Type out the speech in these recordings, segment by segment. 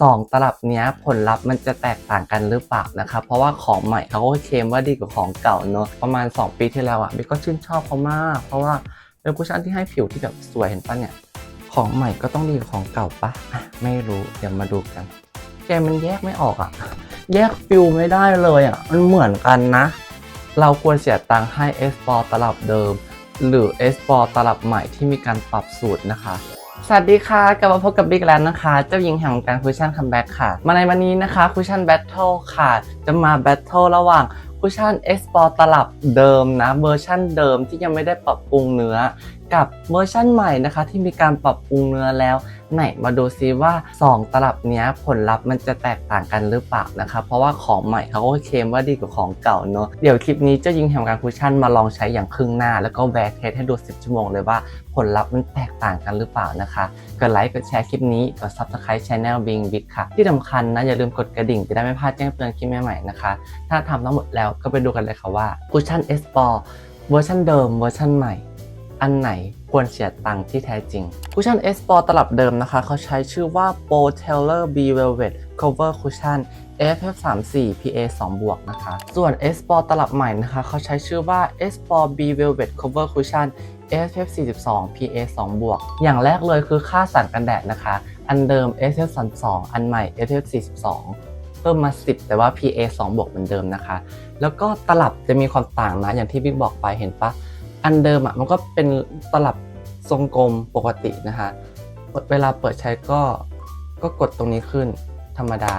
2 ตลับเนี้ยผลลัพธ์มันจะแตกต่างกันหรือเปล่านะครับ เพราะว่าของใหม่เขาก็เคลมว่าดีกว่าของเก่าเนอะประมาณ 2 ปีที่แล้วอะบิ๊กก็ชื่นชอบเขามาก เพราะว่าเป็นคุชชั่นที่ให้ผิวที่แบบสวยเห็นปะเนี่ย ของใหม่ก็ต้องดีกว่าของเก่าปะอะไม่รู้เดี๋ยวมาดูกันแกมันแยกไม่ออกอะ แยกฟิลไม่ได้เลยอะมันเหมือนกันนะ เราควรเสียตังค์ให้ S 4ตลับเดิม หรือ S 4ตลับใหม่ที่มีการปรับสูตรนะคะ สวัสดีค่ะ กลับมาพบกับบิ๊กแล้วนะคะ เจ้าหญิงแห่งการคุชชั่นคัมแบ็กค่ะ มาในวันนี้นะคะคุชชั่นแบทเทิลค่ะ จะมาแบทเทิลระหว่างคุชชั่น S 4ตลับเดิมนะเวอร์ชั่นเดิมที่ยังไม่ได้ปรับปรุงเนื้อ กับเวอร์ชั่นใหม่นะคะที่มีการปรับปรุงเนื้อแล้ว ไหนมาดูซิว่า 2 ตลับนี้ผลลัพธ์มันจะแตกต่างกันหรือเปล่านะคะเพราะว่าของใหม่เขาก็เคลมว่าดีกว่าของเก่าเนอะเดี๋ยวคลิปนี้จะยิงแห่งการคุชชั่นมาลองใช้อย่างครึ่งหน้า แล้วก็แวร์เทสให้ดู 10 ชั่วโมงเลยว่าผลลัพธ์มันแตกต่างกันหรือเปล่านะคะกดไลค์กดแชร์คลิปนี้กด subscribe channel Bing Big ค่ะที่สำคัญนะอย่าลืมกดกระดิ่งจะได้ไม่พลาดแจ้งเตือนคลิปใหม่ๆนะคะถ้าทำทั้งหมดแล้วก็ไปดูกันเลยค่ะว่าคุชชั่น S 4เวอร์ชันเดิมเวอร์ชันใหม่ อันไหนควรเสียตังค์ที่แท้จริง คุชชั่น S Sport ตลับเดิมนะคะ เขาใช้ชื่อว่า p o Tailor B Velvet Cover Cushion FF 3 4 PA 2บวกนะคะ ส่วน S p o r ตลับใหม่นะคะ เขาใช้ชื่อว่า S p o r B Velvet Cover Cushion FF 42 PA 2บวก อย่างแรกเลยคือค่าสารกันแดดนะคะ อันเดิม SF 32 อันใหม่ FF 42 เพิ่มมา 10 แต่ว่า PA 2บวกเหมือนเดิมนะคะ แล้วก็ตลับจะมีความต่างนะ อย่างที่บิ๊กบอกไปเห็นปะ อันเดิมอะมันก็เป็นตลับทรงกลมปกตินะคะเวลาเปิดใช้ก็ก็กดตรงนี้ขึ้นธรรมดา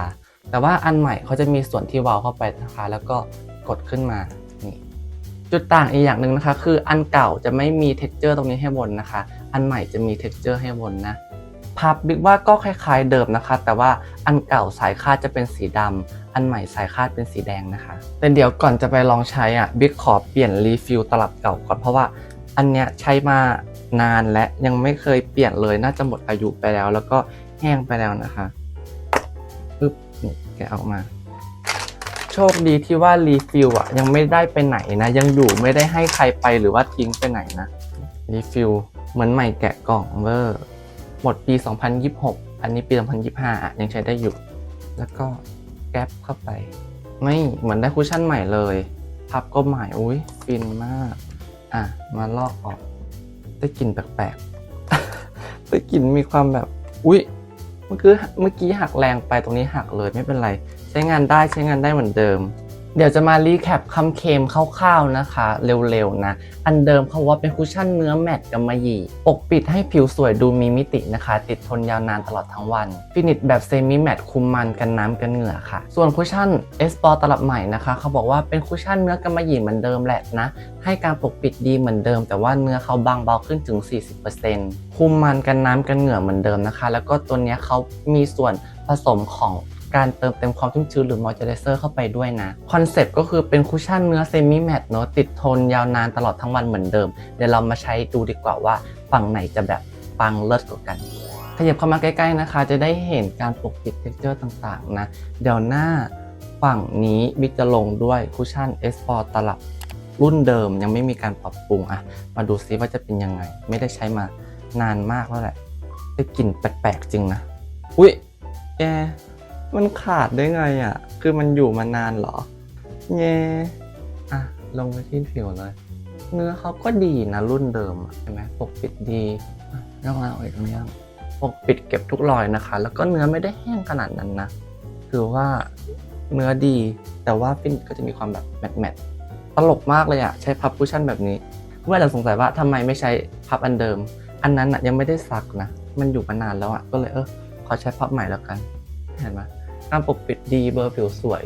แต่ว่าอันใหม่เขาจะมีส่วนที่วาล์วเข้าไปนะคะ แล้วก็กดขึ้นมานี่จุดต่างอีกอย่างหนึ่งนะคะ คืออันเก่าจะไม่มีเท็กเจอร์ตรงนี้ให้บนนะคะ อันใหม่จะมีเท็กเจอร์ให้บนนะ พับบิ๊กว่าก็คล้ายๆเดิมนะคะ แต่ว่าอันเก่าสายคาดจะเป็นสีดำอันใหม่สายคาดเป็นสีแดงนะคะแต่เดี๋ยวก่อนจะไปลองใช้อะบิ๊กขอเปลี่ยนรีฟิลตลับเก่าก่อนเพราะว่าอันเนี้ยใช้มานานและยังไม่เคยเปลี่ยนเลยน่าจะหมดอายุไปแล้ว แล้วก็แห้งไปแล้วนะคะปึ๊บนี่แกะออกมา โชคดีที่ว่ารีฟิลอะยังไม่ได้ไปไหนนะยังอยู่ไม่ได้ให้ใครไปหรือว่าทิ้งไปไหนนะรีฟิลเหมือนใหม่แกะกล่องเวอร์ หมดปี 2026 อันนี้ปี 2025อะยังใช้ได้อยู่ แล้วก็แก๊ปเข้าไป ไม่เหมือนได้คุชชั่นใหม่เลย พับก็ใหม่อุ้ยฟินมาก อะ มาลอกออก ได้กลิ่นแปลกๆ ได้กลิ่นมีความแบบ อุ้ยเมื่อกี้เมื่อกี้หักแรงไปตรงนี้หักเลยไม่เป็นไร ใช้งานได้ใช้งานได้เหมือนเดิม เดี๋ยวจะมารีแคปคำเคลมคร่าวๆนะคะ เร็วๆนะ อันเดิมเขาว่าเป็นคุชชั่นเนื้อแมตต์กำมะหยี่ปกปิดให้ผิวสวยดูมีมิตินะคะ ติดทนยาวนานตลอดทั้งวัน ฟินิชแบบเซมิแมตต์คุมมันกันน้ำกันเหงื่อค่ะ ส่วนคุชชั่นเอสปอร์ตลับใหม่นะคะ เขาบอกว่าเป็นคุชชั่นเนื้อกำมะหยี่เหมือนเดิมแหละนะ ให้การปกปิดดีเหมือนเดิม แต่ว่าเนื้อเขาบางเบาขึ้นถึง 40%คุมมันกันน้ำกันเหงื่อเหมือนเดิมนะคะ แล้วก็ตัวนี้เขามีส่วนผสมของ การเติมเต็มความชุ่มชื้นหรือมอยเจอร์เซอร์เข้าไปด้วยนะ คอนเซปต์ก็คือเป็นคุชชั่นเนื้อเซมิแมตต์เนอะติดทนยาวนานตลอดทั้งวันเหมือนเดิม เดี๋ยวเรามาใช้ดูดีกว่าว่าฝั่งไหนจะแบบปังเลิศกว่ากันขยับเข้ามาใกล้ๆนะคะ จะได้เห็นการปกปิดเท็กเจอร์ต่างๆนะ เดี๋ยวหน้าฝั่งนี้บิ๊กจะลงด้วยคุชชั่น S4 ตลับรุ่นเดิมยังไม่มีการปรับปรุงอะมาดูซิว่าจะเป็นยังไง ไม่ได้ใช้มานานมากแล้วแหละได้กลิ่นแปลกๆจริงนะ อุ้ยแก มันขาดได้ไงอะคือมันอยู่มานานเหรอเย่อะ ลงไปที่ผิวเลย เนื้อเขาก็ดีนะรุ่นเดิมใช่ไหมปกปิดดีอะย่องเอาอีกตรงย่างปกปิดเก็บทุกรอยนะคะ แล้วก็เนื้อไม่ได้แห้งขนาดนั้นนะ คือว่าเนื้อดี แต่ว่าฟินก็จะมีความแบบแมตแมตตลกมากเลยอะใช้พับคุชชั่นแบบนี้เพื่อนเราสงสัยว่าทำไมไม่ใช้พับอันเดิม อันนั้นอะยังไม่ได้ซักนะ มันอยู่มานานแล้วอะก็เลยเออขอใช้พับใหม่แล้วกัน เห็นไหมการปกปิดดีเบอร์ผิวสวย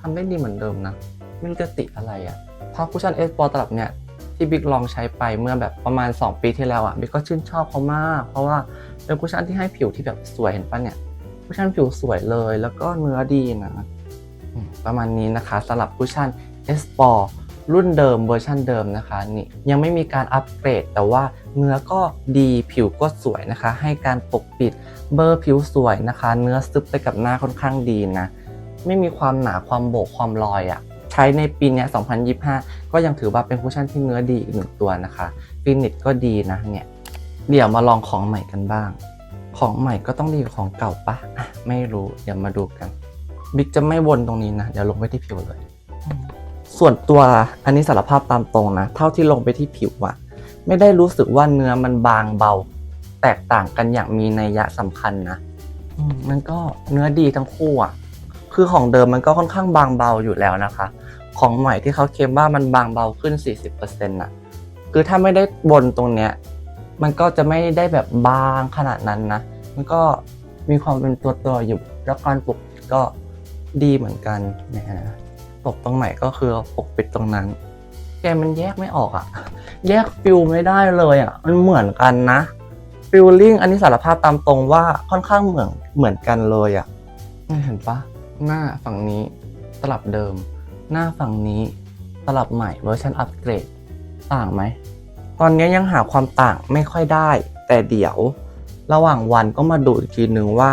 ทำได้ดีเหมือนเดิมนะ ไม่รู้จะติอะไรอะ่ะพับคุชชั่นเอสปอร์ตลับเนี่ยที่บิ๊กลองใช้ไปเมื่อแบบประมาณ 2 ปีที่แล้วอะ่ะบิ๊กก็ชื่นชอบเขามาก เพราะว่าเป็นคุชชั่นที่ให้ผิวที่แบบสวยเห็นปะเนี่ยคุชชั่นผิวสวยเลย แล้วก็เนื้อดีนะ ประมาณนี้นะคะสำหรับคุชชั่นเอสปอร์ รุ่นเดิมเวอร์ชันเดิมนะคะนี่ยังไม่มีการอัปเกรด แต่ว่าเนื้อก็ดีผิวก็สวยนะคะ ให้การปกปิดเบอร์ผิวสวยนะคะ เนื้อซึบไปกับหน้าค่อนข้างดีนะไม่มีความหนาความโบกความลอยอะ่ะใช้ในปีนี้ย2025 ก็ยังถือว่าเป็นคุชชั่นที่เนื้อดีอีกหนึ่งตัวนะคะฟินิชก็ดีนะเนี่ยเดี๋ยวมาลองของใหม่กันบ้าง ของใหม่ก็ต้องดีกว่าของเก่าปะอะไม่รู้เดี๋ยวมาดูกันบิ๊กจะไม่วนตรงนี้นะ เดี๋ยวลงไปที่ผิวเลย ส่วนตัวอันนี้สารภาพตามตรงนะ เท่าที่ลงไปที่ผิวอะไม่ได้รู้สึกว่าเนื้อมันบางเบา แตกต่างกันอย่างมีนัยยะสำคัญนะมันก็เนื้อดีทั้งคู่อะคือของเดิมมันก็ค่อนข้างบางเบาอยู่แล้วนะคะ ของใหม่ที่เขาเคลมว่ามันบางเบาขึ้น 40%น่ะคือถ้าไม่ได้บนตรงเนี้ย มันก็จะไม่ได้แบบบางขนาดนั้นนะ มันก็มีความเป็นตัวตัวอยู่ แล้วการปกปิดก็ดีเหมือนกันนี่ยนะ ปกตรงไหนก็คือปกปิดตรงนั้น แกมันแยกไม่ออกอะแยกฟิลไม่ได้เลยอะมันเหมือนกันนะฟิลลิ่งอันนี้สารภาพตามตรงว่าค่อนข้างเหมือนเหมือนกันเลยอะเนี่ยเห็นปะหน้าฝั่งนี้ตลับเดิม หน้าฝั่งนี้ตลับใหม่เวอร์ชันอัปเกรดต่างไหมตอนนี้ยังหาความต่างไม่ค่อยได้ แต่เดี๋ยวระหว่างวันก็มาดูอีกทีนึงว่า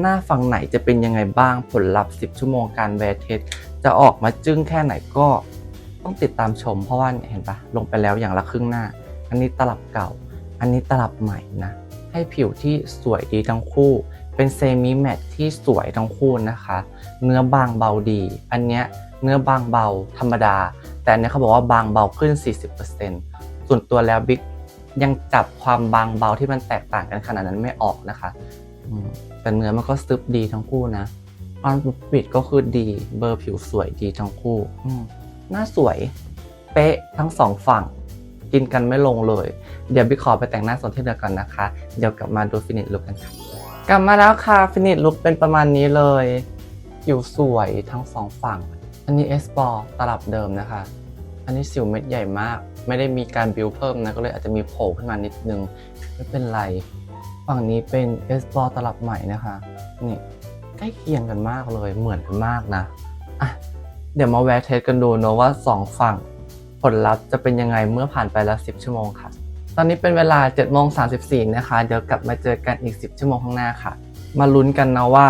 หน้าฝั่งไหนจะเป็นยังไงบ้างผลลัพธ์ 10 ชั่วโมงการแวร์เทส จะออกมาจึ้งแค่ไหนก็ต้องติดตามชม เพราะว่าเห็นปะลงไปแล้วอย่างละครึ่งหน้า อันนี้ตลับเก่า อันนี้ตลับใหม่นะ ให้ผิวที่สวยดีทั้งคู่ เป็นเซมิแมตที่สวยทั้งคู่นะคะ เนื้อบางเบาดี อันเนี้ยเนื้อบางเบาธรรมดา แต่อันเนี้ยเขาบอกว่าบางเบาขึ้น 40%ส่วนตัวแล้วบิ๊กยังจับความบางเบาที่มันแตกต่างกันขนาดนั้นไม่ออกนะคะแต่เนื้อมันก็ซึบดีทั้งคู่นะ ออนปิดก็คือดี เบอร์ผิวสวยดีทั้งคู่อืมหน้าสวย เป๊ะทั้งสองฝั่ง กินกันไม่ลงเลย เดี๋ยวบิ๊กขอไปแต่งหน้าส่วนที่เหลือก่อนนะคะ เดี๋ยวกลับมาดูฟินิชลุกกันค่ะ กลับมาแล้วค่ะ ฟินิชลุกเป็นประมาณนี้เลย ผิวสวยทั้งสองฝั่ง อันนี้เอสปอร์ตลับเดิมนะคะ อันนี้สิวเม็ดใหญ่มาก ไม่ได้มีการบิวเพิ่มนะ ก็เลยอาจจะมีโผล่ขึ้นมานิดนึง ไม่เป็นไร ฝั่งนี้เป็นเอสปอร์ตลับใหม่นะคะ นี่ใก ล้เคียงกันมากเลยเหมือนกันมากนะอะเดี๋ยวมาแวร์เทสกันดูเนอะว่า 2 ฝั่งผลลัพธ์จะเป็นยังไงเมื่อผ่านไปแล้ว 10 ชั่วโมงค่ะ ตอนนี้เป็นเวลา7โมง34 นะคะ เดี๋ยวกลับมาเจอกันอีก 10 ชั่วโมงข้างหน้าค่ะ มาลุ้นกันนะว่า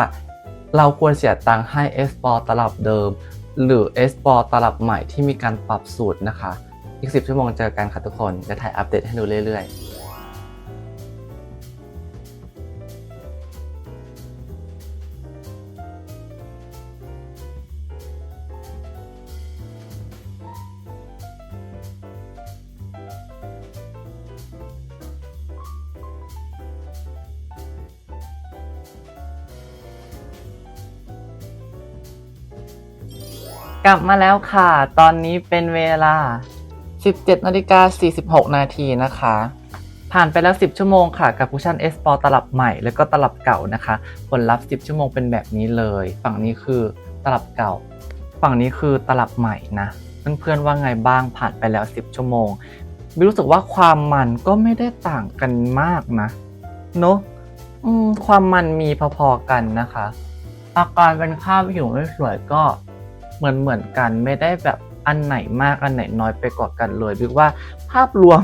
เราควรเสียตังค์ให้ S ปอตลับเดิม หรือ S ปอตลับใหม่ที่มีการปรับสูตรนะคะ อีก 10 ชั่วโมงเจอกันค่ะทุกคนจะถ่ายอัปเดตให้ดูเรื่อยๆ กลับมาแล้วค่ะ ตอนนี้เป็นเวลา 17นาฬิกา46 นาทีนะคะ ผ่านไปแล้ว 10 ชั่วโมงค่ะ กับคุชชั่น S Sport ตลับใหม่ แล้วก็ตลับเก่านะคะ ผลลัพธ์ 10 ชั่วโมงเป็นแบบนี้เลย ฝั่งนี้คือตลับเก่า ฝั่งนี้คือตลับใหม่นะ เพื่อนๆว่าไงบ้างผ่านไปแล้ว 10 ชั่วโมงบิรู้สึกว่าความมันก็ไม่ได้ต่างกันมากนะเนอะความมันมีพอๆกันนะคะ อาการเป็นข้าวผิวไม่สวยก็ เหมือนเหมือนกันไม่ได้แบบอันไหนมากอันไหนน้อยไปกว่ากันเลยบิกว่าภาพรวม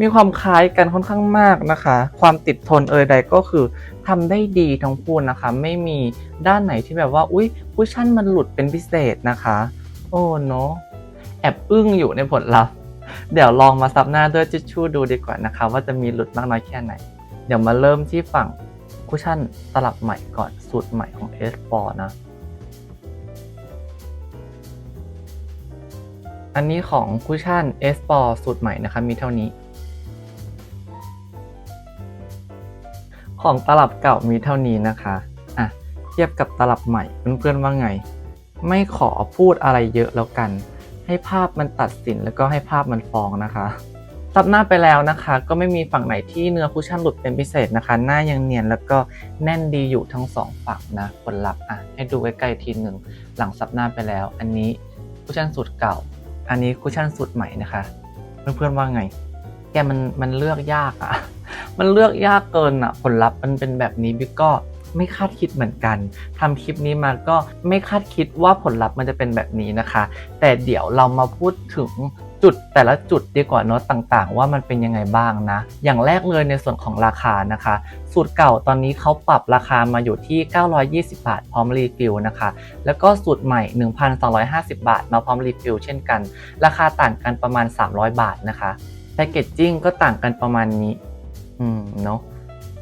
มีความคล้ายกันค่อนข้างมากนะคะ ความติดทนเอยใดก็คือทำได้ดีทั้งคู่นะคะ ไม่มีด้านไหนที่แบบว่าอุ้ยคุชชั่นมันหลุดเป็นพิเศษนะคะ โอ้เนาะแอบอึ้งอยู่ในผลลัพธ์เดี๋ยวลองมาซับหน้าด้วยทิชชู่ดูดีกว่านะคะ ว่าจะมีหลุดมากน้อยแค่ไหน เดี๋ยวมาเริ่มที่ฝั่งคุชชั่นตลับใหม่ก่อนสูตรใหม่ของ S ปอนะ อันนี้ของคุชชั่น S ปอสูตรใหม่นะคะมีเท่านี้ ของตลับเก่ามีเท่านี้นะคะอะเทียบกับตลับใหม่เพื่อนๆว่าไง ไม่ขอพูดอะไรเยอะแล้วกัน ให้ภาพมันตัดสินแล้วก็ให้ภาพมันฟ้องนะคะซับหน้าไปแล้วนะคะ ก็ไม่มีฝั่งไหนที่เนื้อคุชชั่นหลุดเป็นพิเศษนะคะ หน้ายังเนียนแล้วก็แน่นดีอยู่ทั้งสองฝั่งนะผลลัพธ์อะให้ดูใกล้ๆทีหนึ่งหลังซับหน้าไปแล้ว อันนี้คุชชั่นสูตรเก่า อันนี้คุชชั่นสุดใหม่นะคะ เพื่อนๆว่าไง แกมันมันเลือกยากอะมันเลือกยากเกินอะผลลัพธ์มันเป็นแบบนี้บิ๊กก็ไม่คาดคิดเหมือนกันทำคลิปนี้มาก็ไม่คาดคิดว่าผลลัพธ์มันจะเป็นแบบนี้นะคะ แต่เดี๋ยวเรามาพูดถึง จุดแต่ละจุดดีกว่าเนาะต่างๆ ว่ามันเป็นยังไงบ้างนะ อย่างแรกเลยในส่วนของราคานะคะ สูตรเก่าตอนนี้เขาปรับราคามาอยู่ที่ 920 บาท พร้อมรีฟิลนะคะ แล้วก็สูตรใหม่ 1,250 บาท มาพร้อมรีฟิลเช่นกัน ราคาต่างกันประมาณ 300 บาทนะคะแพคเกจจิ้งก็ต่างกันประมาณนี้ อืมเนาะ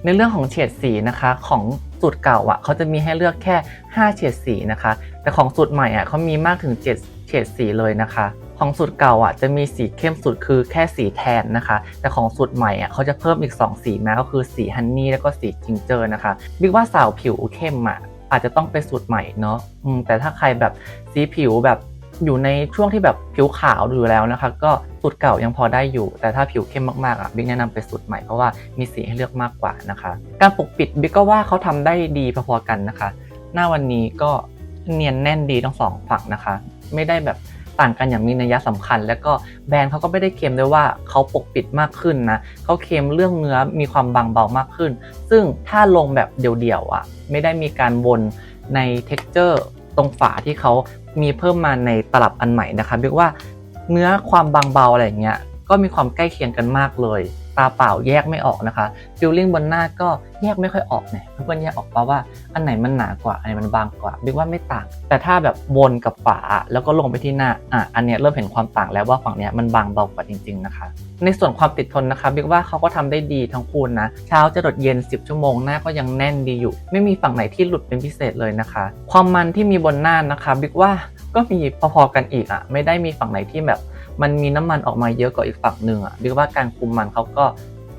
ในเรื่องของเฉดสีนะคะของสูตรเก่าอะเขาจะมีให้เลือกแค่ 5 เฉดสีนะคะ แต่ของสูตรใหม่อะเขามีมากถึง 7 เฉดสีเลยนะคะ ของสูตรเก่าอะจะมีสีเข้มสุดคือแค่สีแทนนะคะ แต่ของสูตรใหม่อะเขาจะเพิ่มอีก 2 สีมาก็คือสีฮันนี่แล้วก็สีจิงเจอร์นะคะบิ๊กว่าสาวผิวเข้มอะอาจจะต้องเป็นสูตรใหม่เนาะแต่ถ้าใครแบบสีผิวแบบอยู่ในช่วงที่แบบผิวขาวอยู่แล้วนะคะ ก็สูตรเก่ายังพอได้อยู่ แต่ถ้าผิวเข้มมากๆอะบิ๊กแนะนำไปสูตรใหม่เพราะว่ามีสีให้เลือกมากกว่านะคะ การปกปิดบิ๊กก็ว่าเขาทำได้ดีพอๆกันนะคะ หน้าวันนี้ก็เนียนแน่นดีทั้งสองฝั่งนะคะ ไม่ได้แบบ ต่างกันอย่างมีนัยสำคัญ แล้วก็แบรนด์เขาก็ไม่ได้เคลมด้วยว่าเขาปกปิดมากขึ้นนะเขาเคลมเรื่องเนื้อมีความบางเบามากขึ้น ซึ่งถ้าลงแบบเดี่ยวๆอะไม่ได้มีการวนใน t e x t อร์ตรงฝาที่เขามีเพิ่มมาในตลับอันใหม่นะคะเรียกว่าเนื้อความบางเบาอะไรอย่างเงี้ยก็มีความใกล้เคียงกันมากเลยาเปล่าแยกไม่ออกนะคะฟิลลิ่งบนหน้าก็แยกไม่ค่อยออกเนี่ยเพื่อนๆแยกออกปะว่าอันไหนมันหนากว่าอันไหนมันบางกว่าบิ๊กว่าไม่ต่าง แต่ถ้าแบบวนกับฝาแล้วก็ลงไปที่หน้าอะอันเนี้ยเริ่มเห็นความต่างแล้วว่าฝั่งเนี้ยมันบางเบากว่าจริง ๆนะคะ ในส่วนความติดทนนะคะบิ๊กว่าเขาก็ทำได้ดีทั้งคู่นะเช้าจะดดเย็น 10 ชั่วโมงหน้าก็ยังแน่นดีอยู่ ไม่มีฝั่งไหนที่หลุดเป็นพิเศษเลยนะคะ ความมันที่มีบนหน้านะคะบิ๊กว่าก็มีพอๆกันอีกอะไม่ได้มีฝั่งไหนที่แบบ มันมีน้ำมันออกมาเยอะกว่าอีกฝั่งหนึ่งอะบิ๊กว่าการคุมมันเขาก็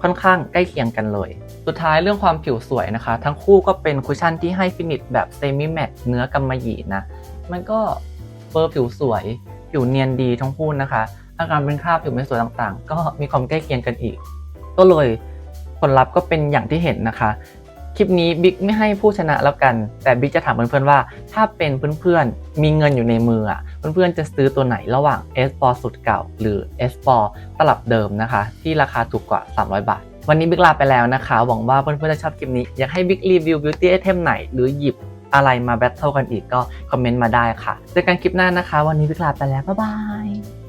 ค่อนข้างใกล้เคียงกันเลย สุดท้ายเรื่องความผิวสวยนะคะ ทั้งคู่ก็เป็นคุชชั่นที่ให้ฟินิชแบบเซมิแมตเนื้อกำมะหยี่นะ มันก็เฟอร์ผิวสวย ผิวเนียนดีทั้งคู่นะคะอาการเป็นคราบผิวไม่สวยต่างๆ ก็มีความใกล้เคียงกันอีก ก็เลยผลลัพธ์ก็เป็นอย่างที่เห็นนะคะ คลิปนี้บิ๊กไม่ให้ผู้ชนะแล้วกัน แต่บิ๊กจะถามเพื่อนๆว่า ถ้าเป็นเพื่อนๆมีเงินอยู่ในมืออะเพื่อนๆจะซื้อตัวไหนระหว่าง S 4สุดเก่า หรือ S 4ตลับเดิมนะคะ ที่ราคาถูกกว่า 300 บาท วันนี้บิ๊กลาไปแล้วนะคะ หวังว่าเพื่อนๆจะชอบคลิปนี้ อยากให้บิ๊กรีวิว beauty item ไหน หรือหยิบอะไรมาแบทเทิลกันอีกก็คอมเมนต์มาได้ค่ะเจอกันคลิปหน้านะคะ วันนี้บิ๊กลาไปแล้วบ๊ายบาย